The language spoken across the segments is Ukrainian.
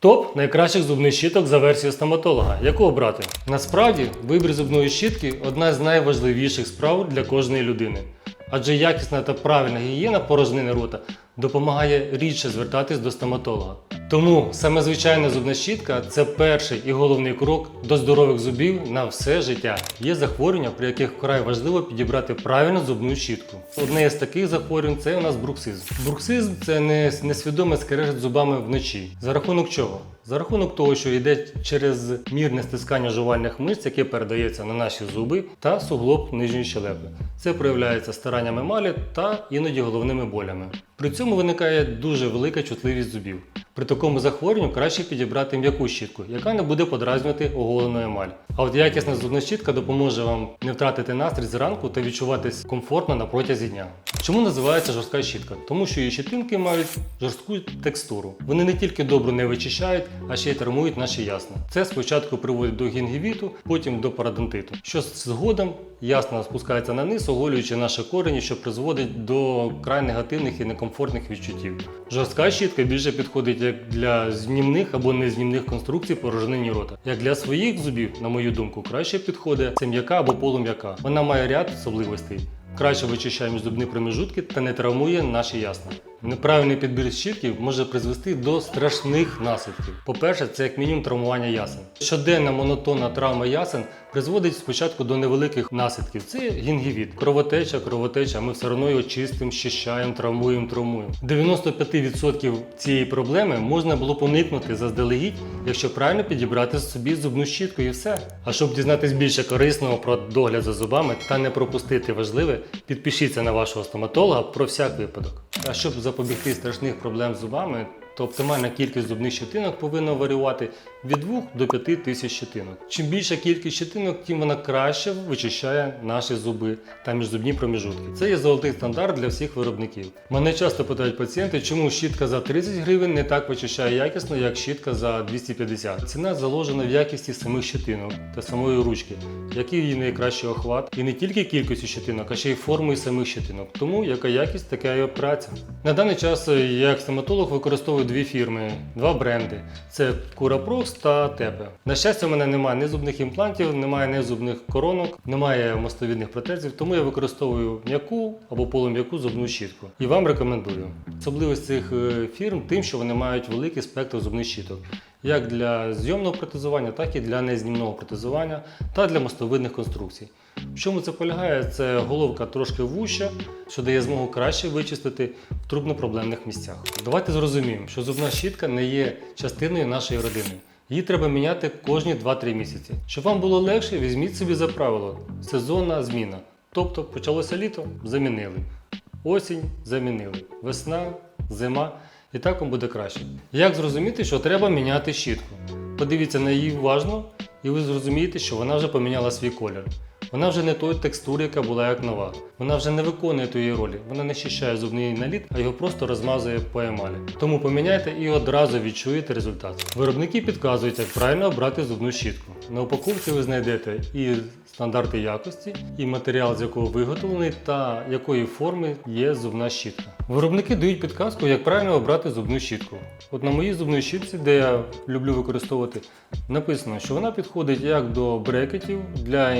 Топ найкращих зубних щіток за версією стоматолога. Яку обрати? Насправді, вибір зубної щітки одна з найважливіших справ для кожної людини. Адже якісна та правильна гігієна порожнини рота допомагає рідше звертатись до стоматолога. Тому саме звичайна зубна щітка це перший і головний крок до здорових зубів на все життя. Є захворювання, при яких вкрай важливо підібрати правильну зубну щітку. Одне з таких захворювань це у нас бруксизм. Бруксизм це не несвідоме скрежет зубами вночі. За рахунок чого? За рахунок того, що йде через мірне стискання жувальних мишць, яке передається на наші зуби та суглоб нижньої щелепи. Це проявляється старанням емалі та іноді головними болями. При цьому виникає дуже велика чутливість зубів. При такому захворюванню краще підібрати м'яку щітку, яка не буде подразнювати оголену емаль. А от якісна зубна щітка допоможе вам не втратити настрій зранку та відчуватись комфортно на протязі дня. Чому називається жорстка щітка? Тому що її щітинки мають жорстку текстуру. Вони не тільки добре не вичищають, а ще й травмують наші ясна. Це спочатку приводить до гінгівіту, потім до парадонтиту. Що згодом ясна спускається на низ, оголюючи наші корені, що призводить до край негативних і некомфортних відчуттів. Жорстка щітка більше підходить як для знімних або незнімних конструкцій порожнині рота. Як для своїх зубів, на мою думку, краще підходить це м'яка або полум'яка. Вона має ряд особливостей. Краще вичищає міжзубні промежутки та не травмує наші ясна. Неправильний підбір щітків може призвести до страшних наслідків. По-перше, це як мінімум травмування ясен. Щоденна монотонна травма ясен призводить спочатку до невеликих наслідків. Це гінгівіт, кровотеча, кровотеча. Ми все одно його чистимо, щищаємо, травмуємо, травмуємо. 95% цієї проблеми можна було поникнути заздалегідь, якщо правильно підібрати собі зубну щітку і все. А щоб дізнатись більше корисного про догляд за зубами та не пропустити важливе, підпишіться на вашого стоматолога про всяк випадок. А щоб запобігти страшних проблем з зубами, то оптимальна кількість зубних щетинок повинна варіювати від 2 до 5 тисяч щетинок. Чим більша кількість щетинок, тим вона краще вичищає наші зуби та міжзубні проміжутки. Це є золотий стандарт для всіх виробників. Мене часто питають пацієнти, чому щітка за 30 гривень не так вичищає якісно, як щітка за 250. Ціна заложена в якісті самих щетинок та самої ручки, який її найкращий охват, і не тільки кількістю щетинок, а ще й формою самих щетинок. Тому яка якість, така і праця. На даний час я як стоматолог використовую дві фірми, два бренди: це Curaprox та Tepe. На щастя, в мене немає ні зубних імплантів, немає ні зубних коронок, немає мостовідних протезів, тому я використовую м'яку або полум'яку зубну щітку. І вам рекомендую. Особливість цих е, фірм тим, що вони мають великий спектр зубних щіток. Як для зйомного протезування, так і для незнімного протезування та для мостовидних конструкцій. В чому це полягає? Це головка трошки вуща, що дає змогу краще вичистити в трубнопроблемних місцях. Давайте зрозуміємо, що зубна щітка не є частиною нашої родини. Її треба міняти кожні 2-3 місяці. Щоб вам було легше, візьміть собі за правило сезонна зміна. Тобто почалося літо, замінили. Осінь замінили. Весна, зима. І так вам буде краще. Як зрозуміти, що треба міняти щітку? Подивіться на її уважно, і ви зрозумієте, що вона вже поміняла свій колір. Вона вже не той текстури, яка була як нова. Вона вже не виконує тієї ролі. Вона не щищає зубний наліт, а його просто розмазує по емалі. Тому поміняйте і одразу відчуєте результат. Виробники підказують, як правильно обрати зубну щітку. На упаковці ви знайдете і стандарти якості, і матеріал, з якого виготовлений, та якої форми є зубна щітка. Виробники дають підказку, як правильно обрати зубну щітку. От на моїй зубній щітці, де я люблю використовувати, написано, що вона підходить як до брекетів для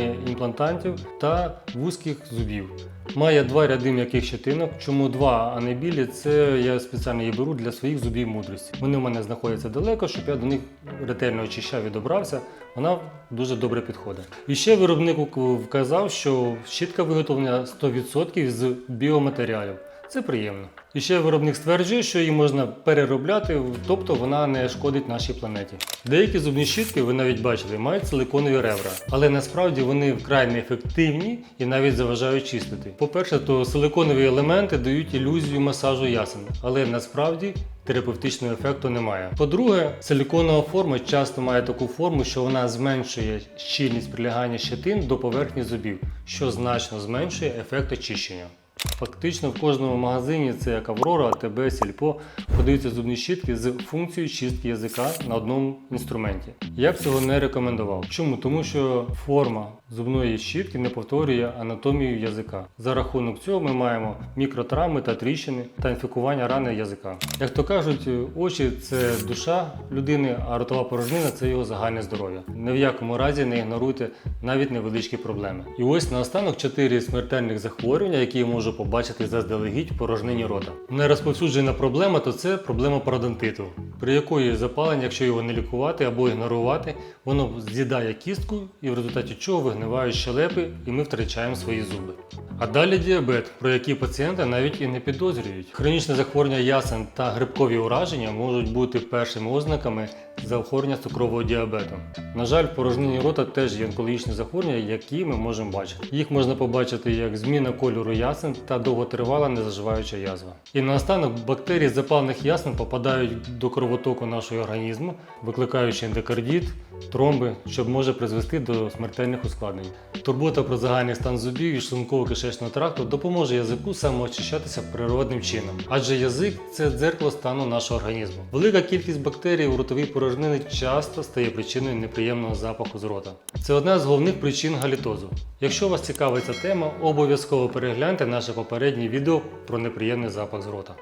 імплантантів та вузьких зубів. Має два ряди м'яких щетинок. Чому два, а не білі? Це я спеціально її беру для своїх зубів мудрості. Вони в мене знаходяться далеко, щоб я до них ретельно очищав і добрався. Вона дуже добре підходить. І ще виробник вказав, що щітка виготовлена 100% з біоматеріалів. Це приємно. І ще виробник стверджує, що її можна переробляти, тобто вона не шкодить нашій планеті. Деякі зубні щітки, ви навіть бачили, мають силиконові ребра, але насправді вони вкрай неефективні і навіть заважають чистити. По-перше, то силиконові елементи дають ілюзію масажу ясен, але насправді терапевтичного ефекту немає. По-друге, силиконова форма часто має таку форму, що вона зменшує щільність прилягання щетин до поверхні зубів, що значно зменшує ефект очищення. Фактично в кожному магазині, це як Аврора, АТБ, Сільпо, продаються зубні щітки з функцією чистки язика на одному інструменті. Я б цього не рекомендував. Чому? Тому що форма зубної щітки не повторює анатомію язика. За рахунок цього ми маємо мікротравми та тріщини та інфікування рани язика. Як то кажуть, очі це душа людини, а ротова порожнина це його загальне здоров'я. Ні в якому разі не ігноруйте навіть невеличкі проблеми. І ось наостанок чотири смертельних захворювання, які я можу побачити заздалегідь порожнині рота. Найрозповсюджена проблема то це проблема пародонтиту, при якої запалення, якщо його не лікувати або ігнорувати, воно з'їдає кістку і в результаті чого вигнивають щелепи, і ми втрачаємо свої зуби. А далі діабет, про який пацієнти навіть і не підозрюють. Хронічне захворювання ясен та грибкові ураження можуть бути першими ознаками захворювання цукрового діабету. На жаль, в порожнині рота теж є онкологічні захворювання, які ми можемо бачити. Їх можна побачити як зміна кольору ясен та довготривала незаживаюча язва. І наостанок бактерії запалених ясен попадають до кровотоку нашого організму, викликаючи ендокардит, тромби, що може призвести до смертельних ускладнень. Турбота про загальний стан зубів і шлунково-кишечного тракту допоможе язику самоочищатися природним чином, адже язик це дзеркало стану нашого організму. Велика кількість бактерій у ротовій порожнині часто стає причиною неприємного запаху з рота. Це одна з головних причин галітозу. Якщо вас цікавить ця тема, обов'язково перегляньте наше попереднє відео про неприємний запах з рота.